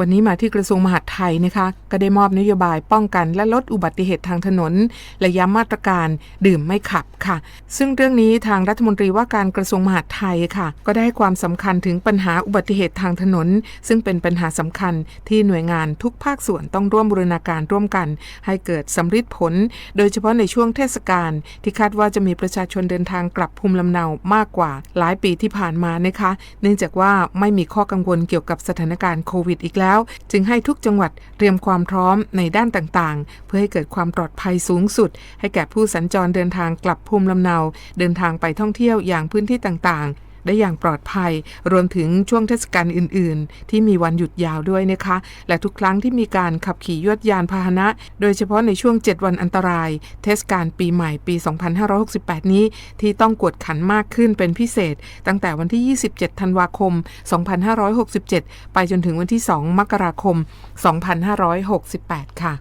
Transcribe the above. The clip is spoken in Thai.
วันนี้มาที่กระทรวงมหาดไทยนะคะ ก็ได้มอบนโยบายป้องกันและลดอุบัติเหตุทางถนน และย้ำมาตรการดื่มไม่ขับค่ะ ซึ่งเรื่องนี้ทางรัฐมนตรีว่าการกระทรวงมหาดไทยค่ะ ก็ได้ให้ความสำคัญถึงปัญหาอุบัติเหตุทางถนน ซึ่งเป็นปัญหาสำคัญที่หน่วยงานทุกภาคส่วนต้องร่วมบูรณาการร่วมกัน ให้เกิดสำฤทธิ์ผล โดยเฉพาะในช่วงเทศกาลที่คาดว่าจะมีประชาชนเดินทางกลับภูมิลำเนามากกว่า หลายปีที่ผ่านมานะคะ เนื่องจากว่าไม่มีข้อกังวลเกี่ยวกับสถานการณ์โควิดอีกแล้วแล้ว จึงให้ทุกจังหวัดเตรียมความพร้อมในด้านต่างๆ เพื่อให้เกิดความปลอดภัยสูงสุด ให้แก่ผู้สัญจรเดินทางกลับภูมิลำเนา เดินทางไปท่องเที่ยวอย่างพื้นที่ต่างๆ ได้อย่างปลอดภัย รวมถึงช่วงเทศกาลอื่น ๆ ที่มีวันหยุดยาวด้วยนะคะ และทุกครั้งที่มีการขับขี่ยวดยานพาหนะ โดยเฉพาะในช่วง 7 วันอันตราย เทศกาลปีใหม่ปี 2568 นี้ ที่ต้องกวดขันมากขึ้นเป็นพิเศษ ตั้งแต่วันที่ 27 ธันวาคม 2567 ไปจนถึงวันที่ 2 มกราคม 2568 ค่ะ